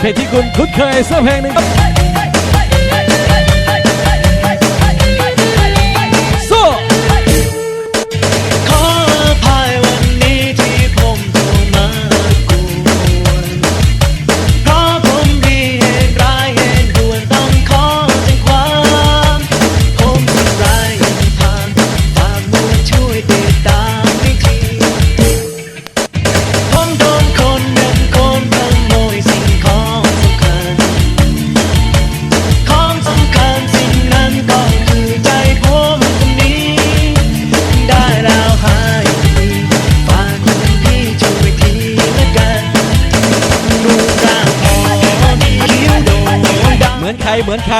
เพลงที่คุณคุ้นเคยเสักเพลงหนึ่ง เหมือนใคร